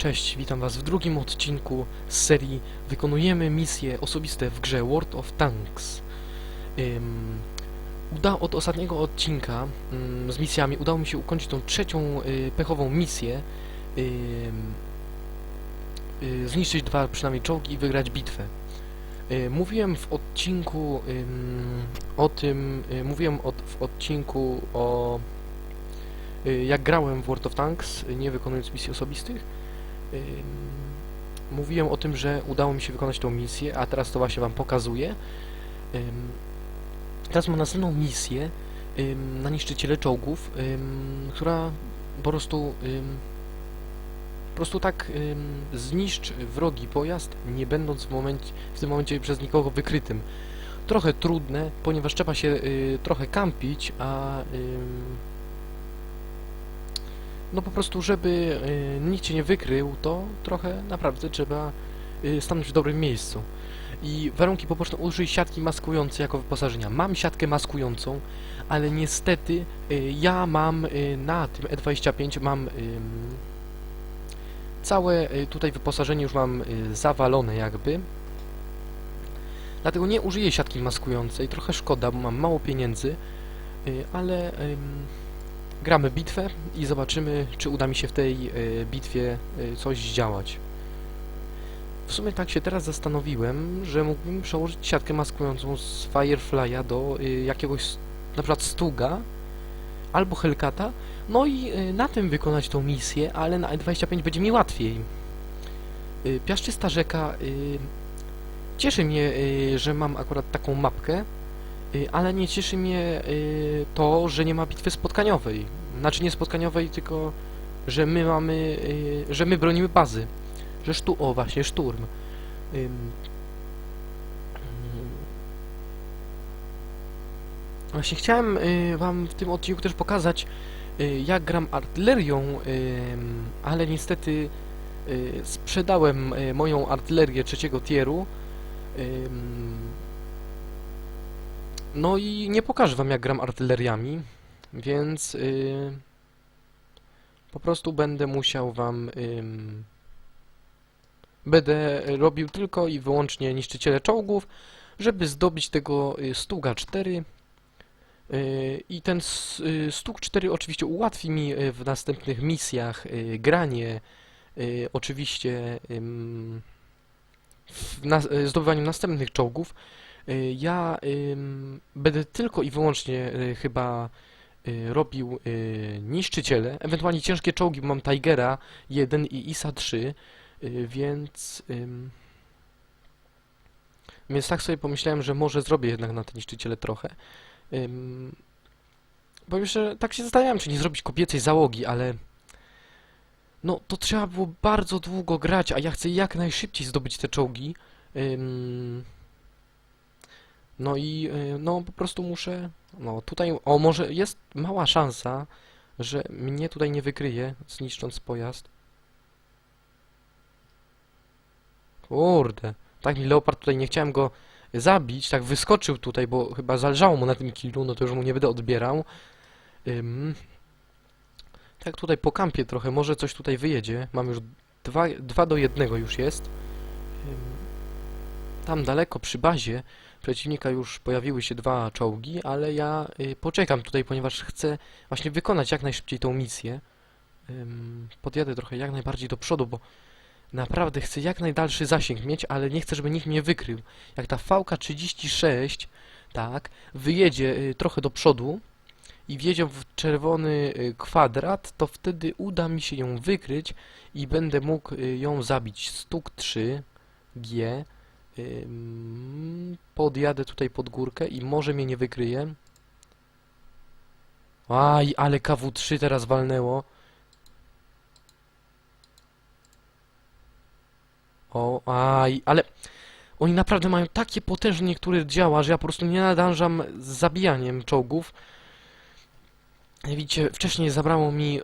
Cześć, witam was w drugim odcinku z serii Wykonujemy misje osobiste w grze World of Tanks. Ym, uda, od ostatniego odcinka ym, z misjami udało mi się ukończyć tą trzecią y, pechową misję. Ym, y, zniszczyć dwa przynajmniej czołgi i wygrać bitwę. Y, mówiłem w odcinku ym, o tym, y, mówiłem od, w odcinku o y, jak grałem w World of Tanks, y, nie wykonując misji osobistych. Mówiłem o tym, że udało mi się wykonać tą misję, a teraz to właśnie wam pokazuję. Teraz mam następną misję na niszczyciele czołgów, która po prostu po prostu tak zniszcz wrogi pojazd, nie będąc w, momencie, w tym momencie przez nikogo wykrytym. Trochę trudne, ponieważ trzeba się y, trochę kampić, a no po prostu, żeby y, nikt cię nie wykrył, to trochę naprawdę trzeba y, stanąć w dobrym miejscu. I warunki poboczne użyj siatki maskującej jako wyposażenia. Mam siatkę maskującą, ale niestety y, ja mam na tym E25 mam całe tutaj wyposażenie już mam zawalone jakby. Dlatego nie użyję siatki maskującej, trochę szkoda, bo mam mało pieniędzy, ale gramy bitwę i zobaczymy, czy uda mi się w tej y, bitwie y, coś zdziałać. W sumie tak się teraz zastanowiłem, że mógłbym przełożyć siatkę maskującą z Firefly'a do y, jakiegoś, na przykład Stuga albo Hellcata, no i na tym wykonać tą misję, ale na E25 będzie mi łatwiej. Piaszczysta rzeka cieszy mnie, że mam akurat taką mapkę, ale nie cieszy mnie y, to, że nie ma bitwy spotkaniowej. Znaczy nie spotkaniowej, tylko że my mamy, y, że my bronimy bazy. Że sztu, o właśnie, szturm. Właśnie chciałem y, wam w tym odcinku też pokazać, y, jak gram artylerią, ale niestety y, sprzedałem y, moją artylerię trzeciego tieru. No i nie pokażę wam jak gram artyleriami, więc y, po prostu będę musiał wam ym, będę robił tylko i wyłącznie niszczyciele czołgów, żeby zdobyć tego y, Stuga 4 y, i ten y, Stug 4 oczywiście ułatwi mi w następnych misjach granie oczywiście w nas, y, zdobywaniu następnych czołgów. Y, Ja będę tylko i wyłącznie y, chyba y, robił niszczyciele, ewentualnie ciężkie czołgi, bo mam Tigera 1 i ISA 3, y, więc więc tak sobie pomyślałem, że może zrobię jednak na te niszczyciele trochę. Ym, bo jeszcze tak się zastanawiałem, czy nie zrobić kobiecej załogi, ale no to trzeba było bardzo długo grać, a ja chcę jak najszybciej zdobyć te czołgi. Ym, no i y, no po prostu muszę. No tutaj, o może jest mała szansa, że mnie tutaj nie wykryje, zniszcząc pojazd. Kurde, tak mi Leopard tutaj nie chciałem go zabić, tak wyskoczył tutaj, bo chyba zależało mu na tym killu, no to już mu nie będę odbierał. Ym, tak tutaj po kampie trochę, może coś tutaj wyjedzie. Mam już dwa do jednego już jest. Ym, tam daleko przy bazie przeciwnika już pojawiły się dwa czołgi, ale ja y, poczekam tutaj, ponieważ chcę właśnie wykonać jak najszybciej tą misję. Podjadę trochę jak najbardziej do przodu, bo naprawdę chcę jak najdalszy zasięg mieć, ale nie chcę, żeby nikt mnie wykrył. Jak ta VK-36, tak, wyjedzie y, trochę do przodu i wjedzie w czerwony y, kwadrat, to wtedy uda mi się ją wykryć i będę mógł ją zabić. Stuk 3, G, podjadę tutaj pod górkę i może mnie nie wykryje. Aj, ale KW3 teraz walnęło. O, aj, ale oni naprawdę mają takie potężne niektóre działa, że ja po prostu nie nadążam z zabijaniem czołgów. Widzicie, wcześniej zabrało mi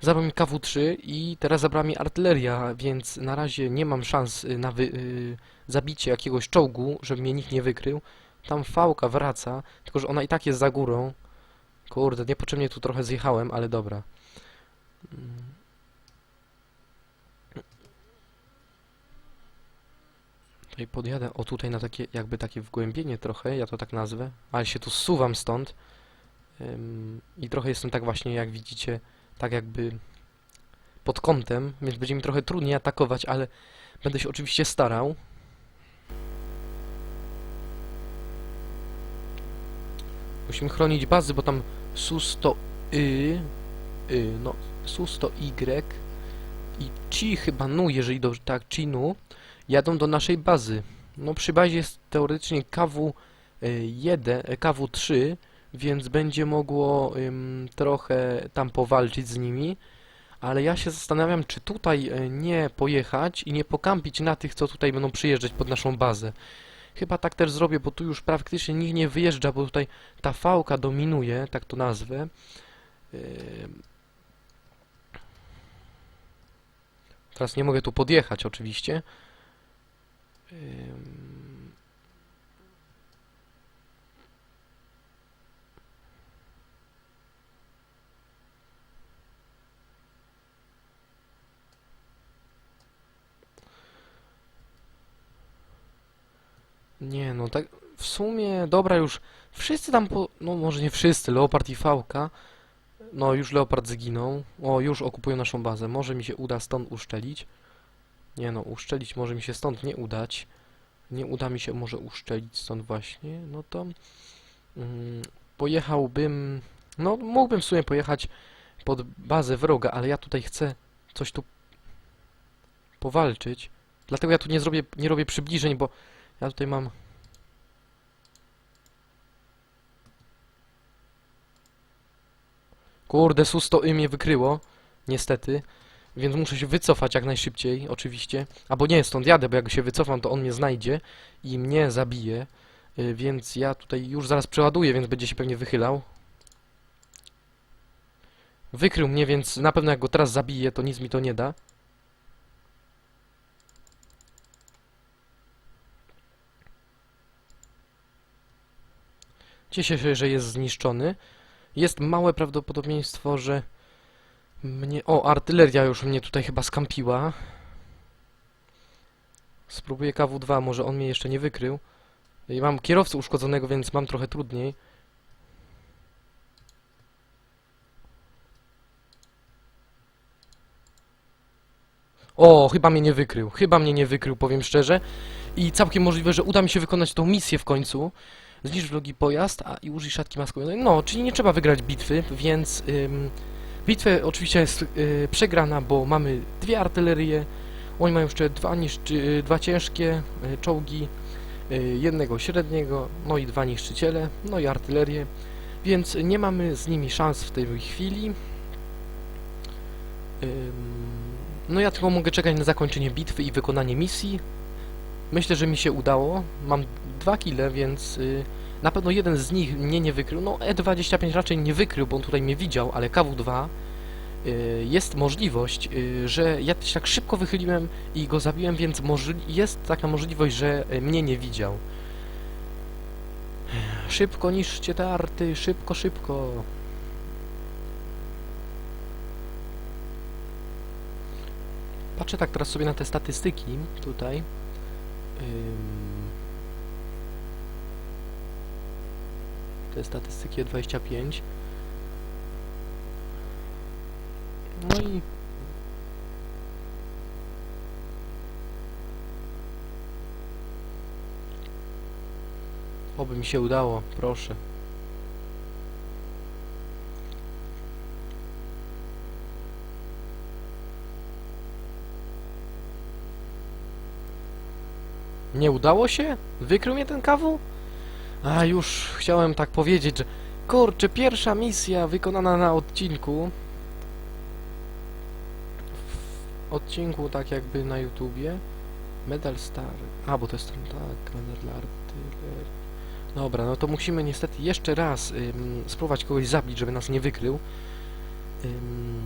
Zabrał mi KW-3 i teraz zabrała mi artyleria, więc na razie nie mam szans y, na wy, yy, zabicie jakiegoś czołgu, żeby mnie nikt nie wykrył. Tam fałka wraca, tylko że ona i tak jest za górą. Kurde, niepotrzebnie tu trochę zjechałem, ale dobra. Tutaj podjadę, o tutaj na takie, jakby takie wgłębienie trochę, ja to tak nazwę, ale się tu suwam stąd. Ym, I trochę jestem tak właśnie, jak widzicie, tak jakby pod kątem, więc będzie mi trochę trudniej atakować, ale będę się oczywiście starał. Musimy chronić bazy, bo tam SU-100Y, y, no, SU-100Y i Chi chyba Nu, jeżeli dobrze, tak, Chinu, jadą do naszej bazy. No przy bazie jest teoretycznie KW1, e, KW3, więc będzie mogło ym, trochę tam powalczyć z nimi. Ale ja się zastanawiam, czy tutaj e, nie pojechać i nie pokampić na tych, co tutaj będą przyjeżdżać pod naszą bazę. Chyba tak też zrobię, bo tu już praktycznie nikt nie wyjeżdża, bo tutaj ta fałka dominuje, tak to nazwę. Teraz nie mogę tu podjechać oczywiście. Nie, no tak w sumie, dobra już, wszyscy tam po, no może nie wszyscy, Leopard i Fałka, no już Leopard zginął, o już okupują naszą bazę, może mi się uda stąd uszczelić, nie no, uszczelić może mi się stąd nie udać, nie uda mi się może uszczelić stąd właśnie, no to mm, pojechałbym, no mógłbym w sumie pojechać pod bazę wroga, ale ja tutaj chcę coś tu powalczyć, dlatego ja tu nie zrobię, nie robię przybliżeń, bo ja tutaj mam... Kurde, Susto y mnie wykryło, niestety, więc muszę się wycofać jak najszybciej, oczywiście. Albo nie, stąd jadę, bo jak się wycofam, to on mnie znajdzie i mnie zabije, y, więc ja tutaj już zaraz przeładuję, więc będzie się pewnie wychylał. Wykrył mnie, więc na pewno jak go teraz zabiję, to nic mi to nie da. Cieszę się, że jest zniszczony. Jest małe prawdopodobieństwo, że mnie... O, artyleria już mnie tutaj chyba skampiła. Spróbuję KW2, może on mnie jeszcze nie wykrył. I mam kierowcę uszkodzonego, więc mam trochę trudniej. O, chyba mnie nie wykrył. Chyba mnie nie wykrył, powiem szczerze. I całkiem możliwe, że uda mi się wykonać tą misję w końcu. Zniszcz wrogi pojazd, a i użyj szatki maskującej. No, czyli nie trzeba wygrać bitwy, więc ym, bitwa oczywiście jest y, przegrana, bo mamy dwie artylerie. Oni mają jeszcze dwa, niszczy, y, dwa ciężkie y, czołgi, y, jednego średniego, no i dwa niszczyciele, no i artylerię. Więc nie mamy z nimi szans w tej chwili. No ja tylko mogę czekać na zakończenie bitwy i wykonanie misji. Myślę, że mi się udało. Mam dwa kile, więc y, na pewno jeden z nich mnie nie wykrył. No E25 raczej nie wykrył, bo on tutaj mnie widział, ale KW2 y, jest możliwość, y, że ja się tak szybko wychyliłem i go zabiłem, więc jest taka możliwość, że mnie nie widział. Szybko niszczcie te arty, szybko, szybko. Patrzę tak teraz sobie na te statystyki tutaj. Te statystyki 25. No i... Oby mi się udało, proszę. Nie udało się? Wykrył mnie ten kawu? A już chciałem tak powiedzieć, że kurczę, pierwsza misja wykonana na odcinku. W odcinku tak jakby na YouTubie. Medal Star. A, bo to jest ten, tak, medal artylerii. Dobra, no to musimy niestety jeszcze raz ym, spróbować kogoś zabić, żeby nas nie wykrył. Ym,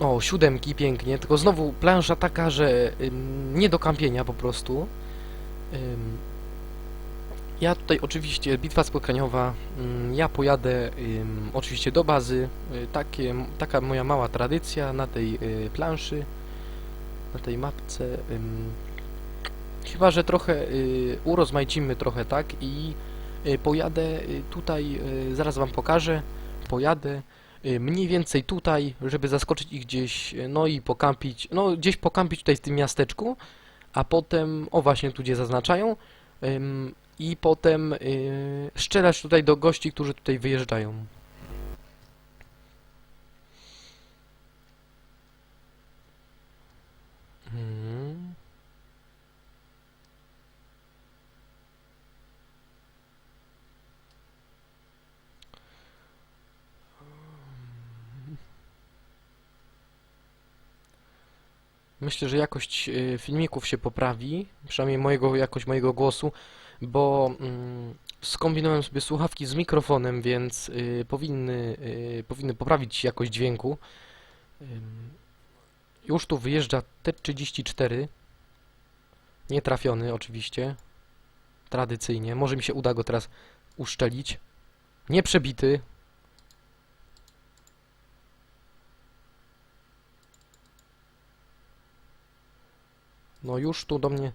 o, siódemki, pięknie, tylko znowu plansza taka, że ym, nie do kampienia po prostu. Ja tutaj oczywiście, bitwa spotkaniowa, ym, ja pojadę oczywiście do bazy, y, takie, taka moja mała tradycja na tej y, planszy, na tej mapce. Chyba, że trochę y, urozmaicimy trochę, tak? I y, pojadę y, tutaj, zaraz wam pokażę, pojadę mniej więcej tutaj, żeby zaskoczyć ich gdzieś, no i pokampić, no gdzieś pokampić tutaj w tym miasteczku, a potem, o właśnie tu gdzie zaznaczają, i potem y, strzelać tutaj do gości, którzy tutaj wyjeżdżają. Myślę, że jakość y, filmików się poprawi, przynajmniej mojego, jakość mojego głosu, bo mm, skombinowałem sobie słuchawki z mikrofonem, więc y, powinny, y, powinny poprawić jakość dźwięku. Już tu wyjeżdża T34, nietrafiony oczywiście, tradycyjnie. Może mi się uda go teraz uszczelić. Nieprzebity, No już tu do mnie.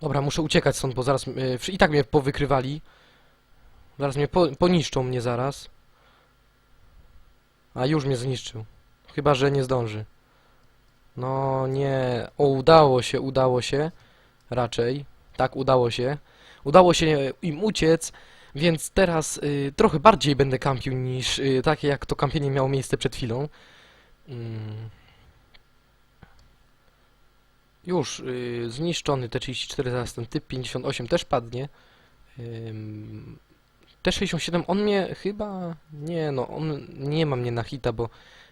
Dobra, muszę uciekać stąd, bo zaraz... y, wszy- I tak mnie powykrywali. Zaraz mnie po, poniszczą mnie zaraz. A już mnie zniszczył. Chyba, że nie zdąży. No nie. O, udało się, udało się. Raczej. Tak, udało się. Udało się im uciec. Więc teraz y, trochę bardziej będę kampił niż y, takie jak to kampienie miało miejsce przed chwilą. Mm. Już y, zniszczony T34, zaraz ten typ 58 też padnie. Ym, T67, on mnie chyba... Nie no, on nie ma mnie na hita, bo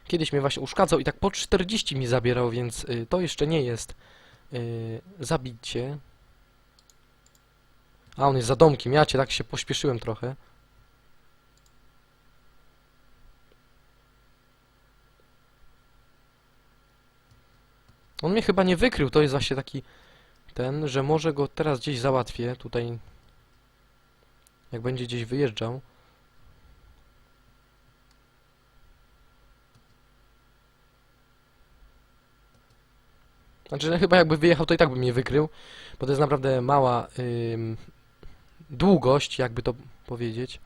kiedyś mnie właśnie uszkadzał i tak po 40 mi zabierał, więc y, to jeszcze nie jest y, zabicie. A, on jest za domkiem. Ja cię tak się pośpieszyłem trochę. On mnie chyba nie wykrył. To jest właśnie taki ten, że może go teraz gdzieś załatwię. Tutaj jak będzie gdzieś wyjeżdżał. Znaczy, chyba jakby wyjechał, to i tak by mnie wykrył, bo to jest naprawdę mała długość, jakby to powiedzieć.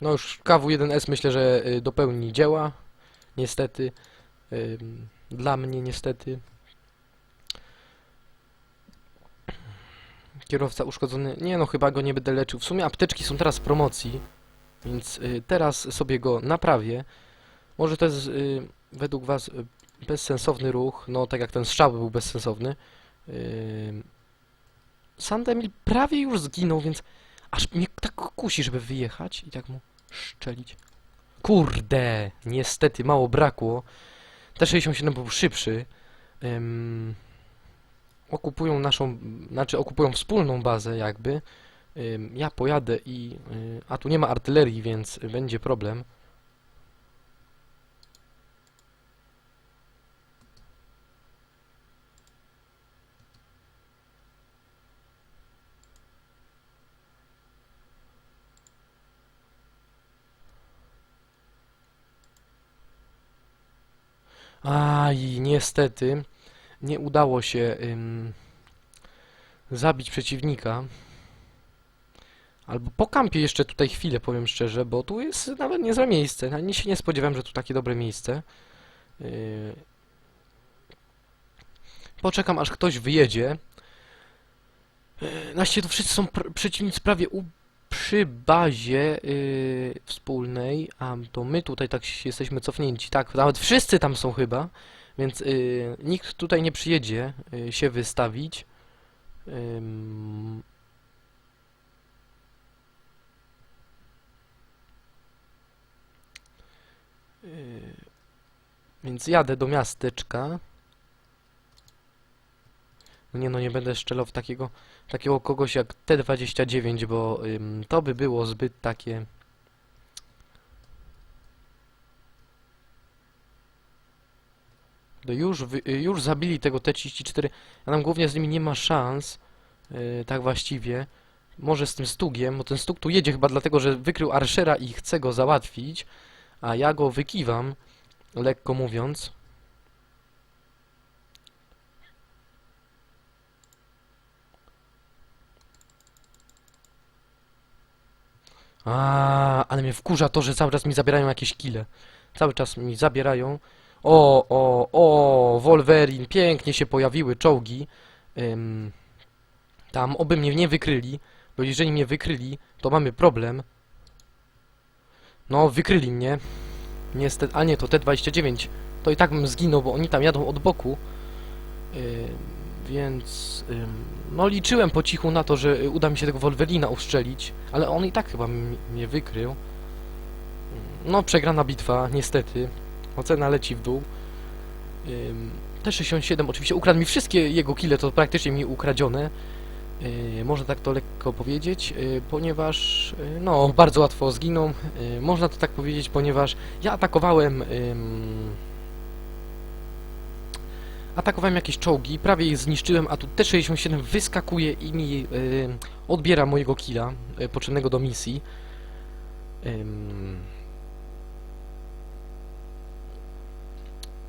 No już KW1S myślę, że y, dopełni dzieła, niestety. Dla mnie niestety. Kierowca uszkodzony. Nie no, chyba go nie będę leczył. W sumie apteczki są teraz w promocji, więc y, teraz sobie go naprawię. Może to jest y, według Was bezsensowny ruch, no tak jak ten strzał był bezsensowny. Sandemil prawie już zginął, więc aż mnie tak kusi, żeby wyjechać i tak mu szczelić. Kurde, niestety mało brakło. T67 był szybszy. Ym... Okupują naszą, znaczy okupują wspólną bazę jakby. Ym, ja pojadę i... y, a tu nie ma artylerii, więc będzie problem. Aj, niestety nie udało się ym, zabić przeciwnika. Albo pokampię jeszcze tutaj chwilę, powiem szczerze, bo tu jest nawet niezłe miejsce. Ani się nie spodziewałem, że tu takie dobre miejsce. Yy... Poczekam, aż ktoś wyjedzie. Yy, Właściwie to wszyscy są pr przeciwnicy prawie przy bazie yy, wspólnej, a to my tutaj tak jesteśmy cofnięci. Tak, nawet wszyscy tam są chyba, więc yy, nikt tutaj nie przyjedzie yy, się wystawić. Yy, więc jadę do miasteczka. Nie no, nie będę strzelał w takiego, takiego kogoś jak T29, bo ym, to by było zbyt takie... No już, już zabili tego T34, a nam głównie z nimi nie ma szans, yy, tak właściwie. Może z tym Stugiem, bo ten Stug tu jedzie chyba dlatego, że wykrył Archera i chce go załatwić, a ja go wykiwam, lekko mówiąc. A, ale mnie wkurza to, że cały czas mi zabierają jakieś kile. Cały czas mi zabierają. O, o, o, Wolverine, pięknie się pojawiły czołgi. Ym, tam, oby mnie nie wykryli, bo jeżeli mnie wykryli, to mamy problem. No, wykryli mnie. Niestety, a nie, to T-29. To i tak bym zginął, bo oni tam jadą od boku. Ym, więc, ym, no liczyłem po cichu na to, że uda mi się tego Wolverina ustrzelić, ale on i tak chyba mnie wykrył. No, przegrana bitwa, niestety. Ocena leci w dół. Ym, T-67 oczywiście ukradł mi wszystkie jego kile, to praktycznie mi ukradzione. Yy, można tak to lekko powiedzieć, yy, ponieważ yy, no, bardzo łatwo zginą. Yy, można to tak powiedzieć, ponieważ ja atakowałem ym, atakowałem jakieś czołgi, prawie je zniszczyłem, a tu T-67 wyskakuje i mi yy, odbiera mojego killa yy, potrzebnego do misji. Ym,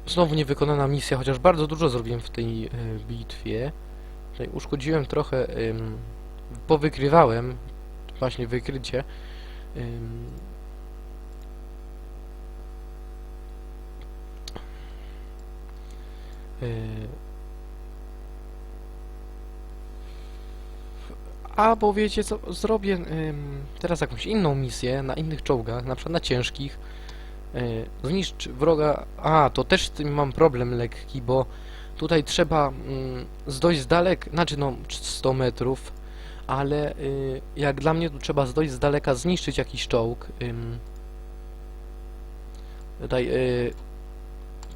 Znowu niewykonana misja, chociaż bardzo dużo zrobiłem w tej e, bitwie. Tutaj uszkodziłem trochę, ym, powykrywałem, właśnie wykrycie. Ym, y, A, bo wiecie co, zrobię teraz jakąś inną misję na innych czołgach, na przykład na ciężkich. Y, Zniszcz wroga. A, to też z tym mam problem lekki, bo tutaj trzeba mm, z dość z dalek, znaczy no 100 metrów, ale y, jak dla mnie tu trzeba z dość z daleka zniszczyć jakiś czołg. Tutaj y,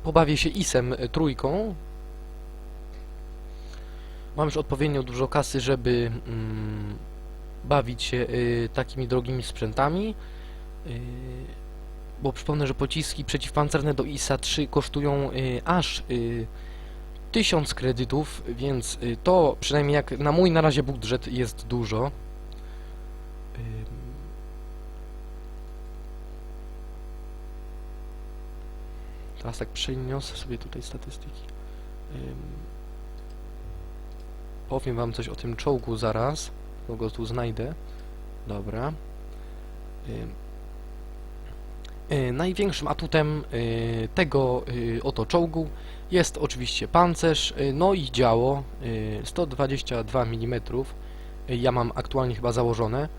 pobawię się isem y, trójką. Mam już odpowiednio dużo kasy, żeby mm, bawić się y, takimi drogimi sprzętami. Y, bo przypomnę, że pociski przeciwpancerne do ISA-3 kosztują y, aż y, 1000 kredytów, więc y, to przynajmniej jak na mój na razie budżet jest dużo. Teraz tak przeniosę sobie tutaj statystyki. Ym. Powiem wam coś o tym czołgu zaraz, bo go tu znajdę. Dobra. Ym. Y, Największym atutem y, tego y, oto czołgu jest oczywiście pancerz, y, no i działo y, 122 mm. Ja mam aktualnie chyba założone.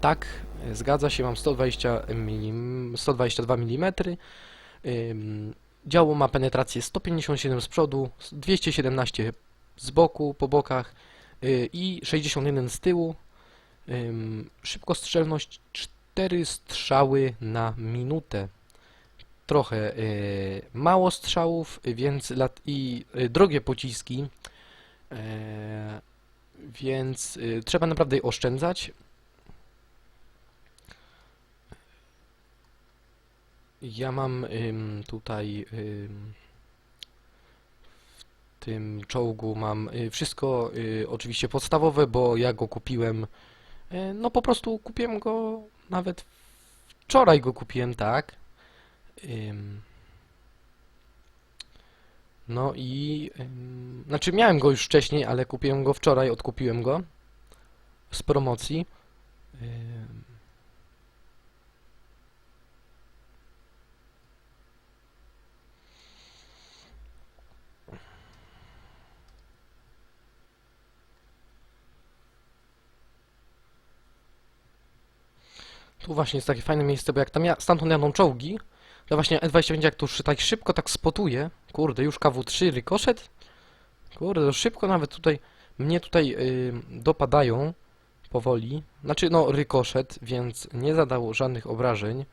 Tak, zgadza się, mam 120 mm, 122 mm. Działo ma penetrację 157 z przodu, 217 z boku, po bokach y, i 61 z tyłu. Szybkostrzelność 4 strzały na minutę. Trochę y, mało strzałów, więc lat i y, drogie pociski, e, więc trzeba naprawdę oszczędzać. Ja mam ym, tutaj ym, w tym czołgu mam y, wszystko y, oczywiście podstawowe, bo ja go kupiłem y, no po prostu kupiłem go nawet wczoraj go kupiłem, tak. Ym, no i ym, znaczy miałem go już wcześniej, ale kupiłem go wczoraj, odkupiłem go z promocji. Tu właśnie jest takie fajne miejsce, bo jak tam ja, stamtąd jadą czołgi, to właśnie E25 jak tu tak szybko tak spotuje, kurde, już KW3 rykoszet, kurde, szybko nawet tutaj, mnie tutaj y, dopadają powoli, znaczy no rykoszet, więc nie zadał żadnych obrażeń,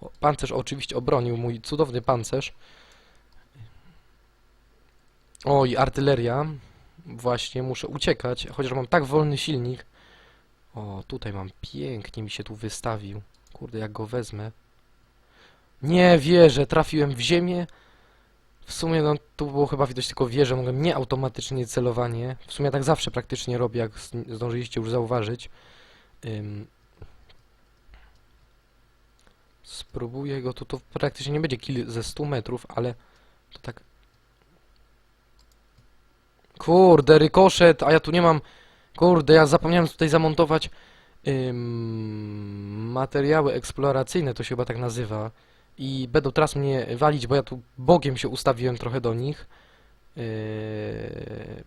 o, pancerz oczywiście obronił, mój cudowny pancerz, o i artyleria, właśnie muszę uciekać, chociaż mam tak wolny silnik, o, tutaj mam, pięknie mi się tu wystawił. Kurde, jak go wezmę. Nie wierzę, trafiłem w ziemię. W sumie, no, tu było chyba widać tylko wieżę, mogłem nie automatycznie celowanie. W sumie tak zawsze praktycznie robię, jak zdążyliście już zauważyć. Ym. Spróbuję go, to to praktycznie nie będzie kill ze 100 metrów, ale to tak... Kurde, rykoszet, a ja tu nie mam... Kurde, ja zapomniałem tutaj zamontować materiały eksploracyjne, to się chyba tak nazywa. I będą teraz mnie walić, bo ja tu bogiem się ustawiłem trochę do nich. Yy,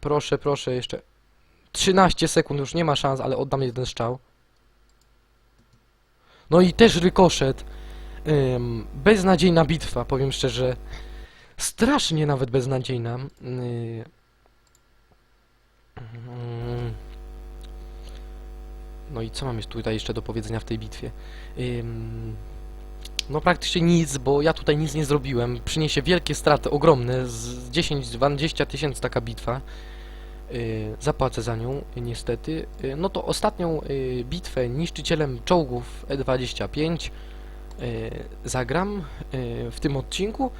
proszę, proszę, jeszcze 13 sekund, już nie ma szans, ale oddam jeden strzał. No i też rykoszet. Ym, beznadziejna bitwa, powiem szczerze. Strasznie nawet beznadziejna. Yy, mm. No i co mam jeszcze tutaj jeszcze do powiedzenia w tej bitwie? Ym, no praktycznie nic, bo ja tutaj nic nie zrobiłem. Przyniesie wielkie straty, ogromne, z 10-20 tysięcy taka bitwa. Yy, zapłacę za nią, niestety. Yy, no to ostatnią yy, bitwę niszczycielem czołgów E25 yy, zagram yy, w tym odcinku.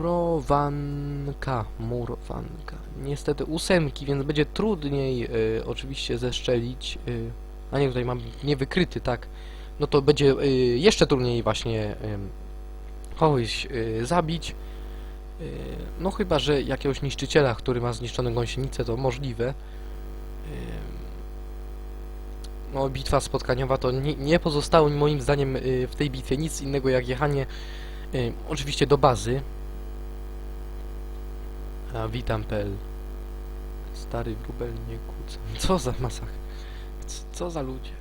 Murowanka, murowanka. Niestety ósemki, więc będzie trudniej y, oczywiście zeszczelić. Y, a nie, tutaj mam niewykryty, tak. No to będzie y, jeszcze trudniej właśnie y, kogoś y, zabić. Y, no chyba, że jakiegoś niszczyciela, który ma zniszczone gąsienicę, to możliwe. Y, no, bitwa spotkaniowa to nie, nie pozostało moim zdaniem y, w tej bitwie nic innego jak jechanie y, oczywiście do bazy. A witam.pl Stary wróbel nie kłócę. Co za masach? Co, za ludzie?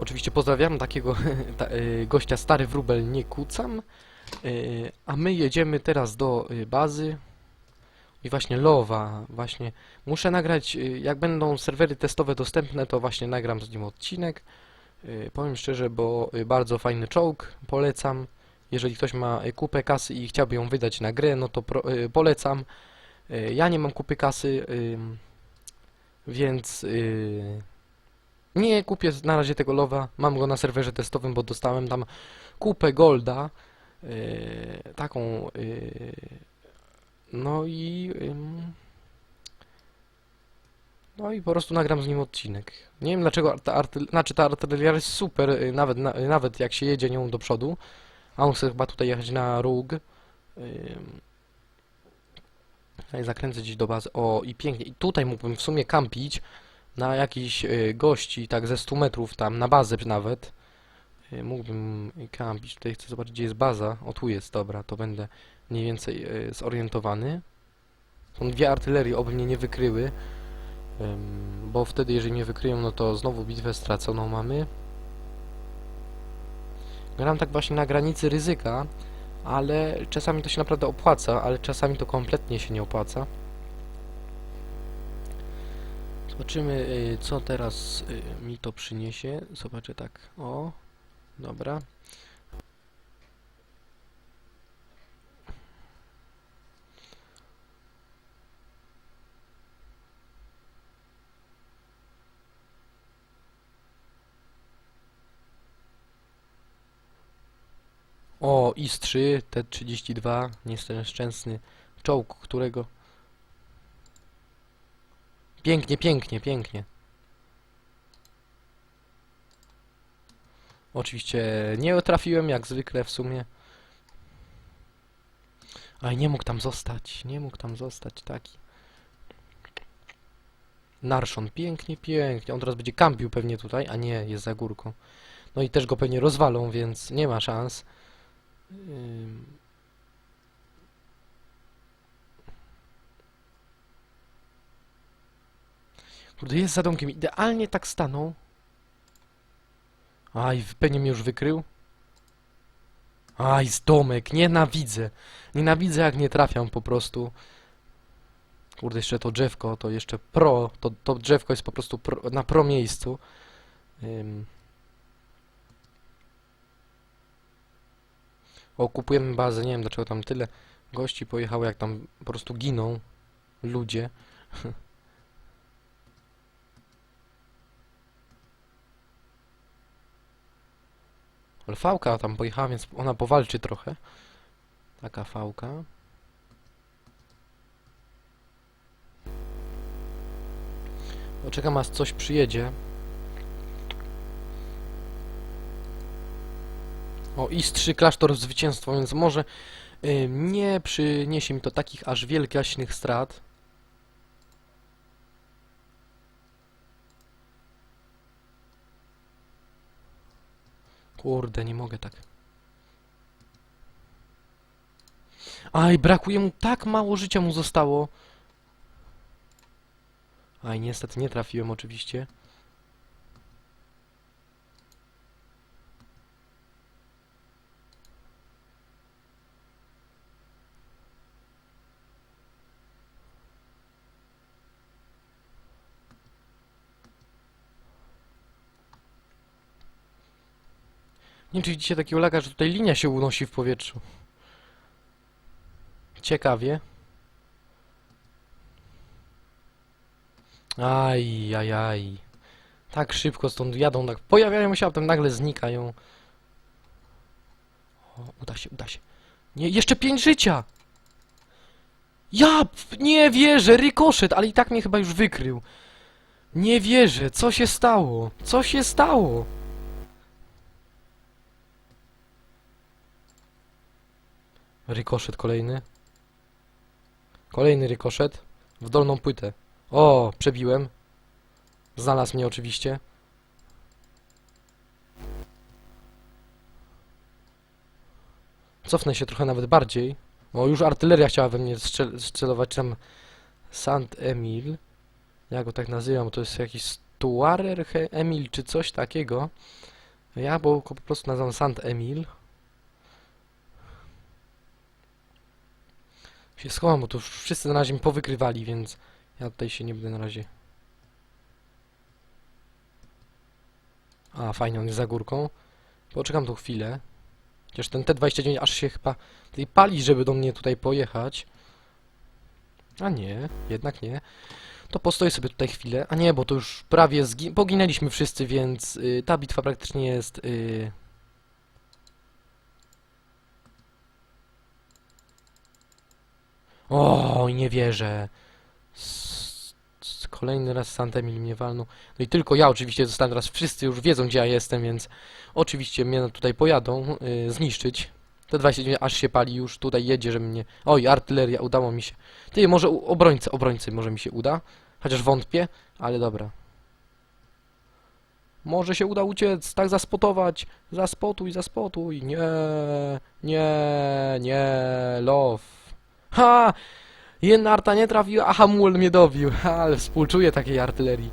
Oczywiście pozdrawiam takiego ta, y, gościa Stary wróbel nie kłócam. Y, a my jedziemy teraz do y, bazy. I właśnie Lowa, właśnie muszę nagrać, jak będą serwery testowe dostępne, to właśnie nagram z nim odcinek. Powiem szczerze, bo bardzo fajny czołg, polecam. Jeżeli ktoś ma y, kupę kasy i chciałby ją wydać na grę, no to pro, y, polecam. Y, Ja nie mam kupy kasy, więc y, nie kupię na razie tego lowa. Mam go na serwerze testowym, bo dostałem tam kupę golda. y, Taką. y, No i. No i po prostu nagram z nim odcinek. Nie wiem dlaczego ta artyl... znaczy ta artyleria jest super, nawet, na, nawet jak się jedzie nią do przodu. A on chce chyba tutaj jechać na róg. Tutaj zakręcę gdzieś do bazy. O, i pięknie. I tutaj mógłbym w sumie kampić na jakichś y, gości, tak ze 100 metrów tam, na bazę nawet. Y, mógłbym kampić. Tutaj chcę zobaczyć, gdzie jest baza. O, tu jest, dobra, to będę mniej więcej y, zorientowany. Są dwie artylerie, oby mnie nie wykryły. Ym, bo wtedy, jeżeli mnie wykryją, no to znowu bitwę straconą mamy. Gram tak właśnie na granicy ryzyka, ale czasami to się naprawdę opłaca, ale czasami to kompletnie się nie opłaca. Zobaczymy, y, co teraz y, mi to przyniesie. Zobaczę tak, o, dobra. O, IS-3, T-32, nieszczęsny czołg, którego... Pięknie, pięknie, pięknie. Oczywiście nie trafiłem, jak zwykle w sumie. Ale nie mógł tam zostać, nie mógł tam zostać taki. Narszon, pięknie, pięknie. On teraz będzie kampił pewnie tutaj, a nie, jest za górką. No i też go pewnie rozwalą, więc nie ma szans. Kurde, jest za domkiem. Idealnie tak stanął. Aj, pewnie mnie już wykrył. Aj, z domek. Nienawidzę. Nienawidzę, jak nie trafiam po prostu. Kurde, jeszcze to drzewko, to jeszcze pro. To, to drzewko jest po prostu pro, na pro miejscu. Ym. O, kupujemy bazę, nie wiem dlaczego tam tyle gości pojechało, jak tam po prostu giną ludzie. Ale fałka tam pojechała, więc ona powalczy trochę. Taka fałka. Poczekam aż coś przyjedzie. O, IS-3 klasztor zwycięstwo, więc może y, nie przyniesie mi to takich aż wielgaśnych strat. Kurde, nie mogę tak. Aj, brakuje mu tak mało życia mu zostało. Aj, niestety nie trafiłem oczywiście. Nie wiem, czy widzicie takiego laga, że tutaj linia się unosi w powietrzu. Ciekawie. Aj, aj, aj. Tak szybko stąd jadą, tak pojawiają się, a potem nagle znikają. O, uda się, uda się. Nie, jeszcze pięć życia! Ja nie wierzę, rykoszet, ale i tak mnie chyba już wykrył. Nie wierzę, co się stało? Co się stało? Rykoszet kolejny. Kolejny rykoszet. W dolną płytę. O, przebiłem. Znalazł mnie oczywiście. Cofnę się trochę nawet bardziej. O, już artyleria chciała we mnie strzel strzelować. Tam Sant Emil. Ja go tak nazywam, to jest jakiś Stuarer Emil, czy coś takiego. Ja bo po prostu nazywam Sant Emil. Się schowam, bo tu wszyscy na razie mi powykrywali, więc ja tutaj się nie będę na razie... A, fajnie, on jest za górką. Poczekam tu chwilę. Chociaż ten T-29 aż się chyba tutaj pali, żeby do mnie tutaj pojechać. A nie, jednak nie. To postoję sobie tutaj chwilę. A nie, bo to już prawie poginęliśmy wszyscy, więc y, ta bitwa praktycznie jest... Y, O, nie wierzę. S- Kolejny raz Santemil mnie walnął. No i tylko ja oczywiście zostałem teraz. Wszyscy już wiedzą, gdzie ja jestem, więc oczywiście mnie tutaj pojadą y, zniszczyć. Te 29 aż się pali już. Tutaj jedzie, żeby mnie... Oj, artyleria, udało mi się. Ty, może obrońcy, obrońcy może mi się uda. Chociaż wątpię, ale dobra. Może się uda uciec, tak zaspotować. Zaspotuj, zaspotuj. Nie, nie, nie, love. Ha! Jedna arta nie trafiła, a Hamul mnie dobił. Ha, ale współczuję takiej artylerii.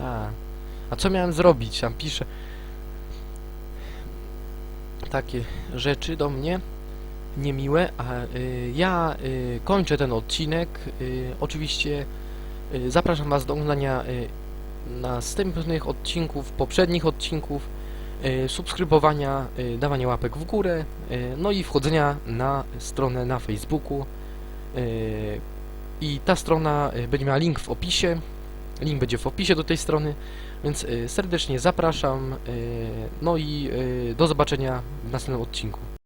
A. A co miałem zrobić? Tam pisze takie rzeczy do mnie niemiłe, a y, ja y, kończę ten odcinek. Y, oczywiście y, zapraszam Was do oglądania y, następnych odcinków, poprzednich odcinków, subskrybowania, y, dawania łapek w górę, y, no i wchodzenia na stronę na Facebooku. I ta strona będzie miała link w opisie. Link będzie w opisie do tej strony, więc serdecznie zapraszam. No i do zobaczenia w następnym odcinku.